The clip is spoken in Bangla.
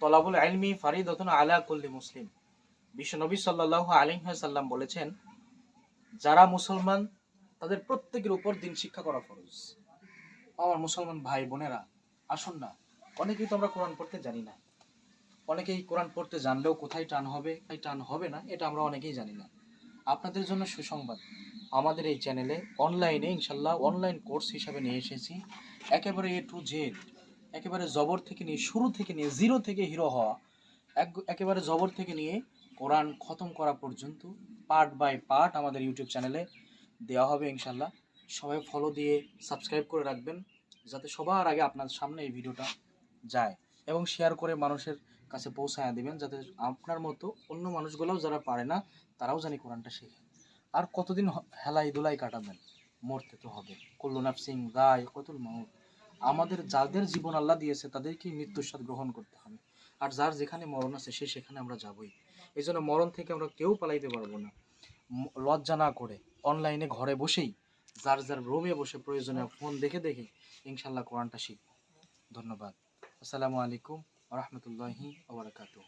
তলাবুল আলমি ফারিদতুন আলা কুল্লি মুসলিম। বিশ্ব নবী সাল্লাহ আলিহাসাল্লাম বলেছেন, যারা মুসলমান, তাদের প্রত্যেকের উপর দিন শিক্ষা করা ফরজ। আমার মুসলমান ভাই বোনেরা, আসুন না, অনেকেই তো আমরা কোরআন পড়তে জানি না। অনেকেই কোরআন পড়তে জানলেও কোথায় টান হবে, কোথায় টান হবে না, এটা আমরা অনেকেই জানি না। আপনাদের জন্য সুসংবাদ, আমাদের এই চ্যানেলে অনলাইনে ইনশাল্লাহ অনলাইন কোর্স হিসাবে নিয়ে এসেছি। একেবারে এ টু জেড একেবারে জবর থেকে নিয়ে, শুরু থেকে নিয়ে জিরো থেকে হিরো হওয়া, এক- একেবারে জবর থেকে নিয়ে কোরআন খতম করা পর্যন্ত পার্ট বাই পার্ট আমাদের ইউটিউব চ্যানেলে দেওয়া হবে ইনশাল্লাহ সবাই ফলো দিয়ে সাবস্ক্রাইব করে রাখবেন, যাতে সবার আগে আপনার সামনে এই ভিডিওটা যায় এবং শেয়ার করে মানুষের কাছে পৌঁছায় দিবেন, যাতে আপনার মতো অন্য মানুষগুলোও যারা পারে না, তারাও জানি কোরআনটা শেখে। আর কতদিন হেলাই দুলাই কাটাবেন, মরতে তো হবে। কল্লুনাফ সিং গায় কতুল মাহুদ আমাদের যাদের জীবন আল্লাহ দিয়েছে তাদেরকে মৃত্যুর স্বাদ গ্রহণ করতে হবে। আর যার যেখানে মরণ আছে, সে সেখানে আমরা যাবই। এই জন্য মরণ থেকে আমরা কেউ পালাইতে পারব না। লজ্জা না করে অনলাইনে ঘরে বসেই, যার যার রুমে বসে প্রয়োজনে ফোন দেখে দেখে ইনশাল্লাহ কোরআনটা শিখব। ধন্যবাদ। আসসালামু আলাইকুম রহমতুল্লাহি ওবরাকাতুহ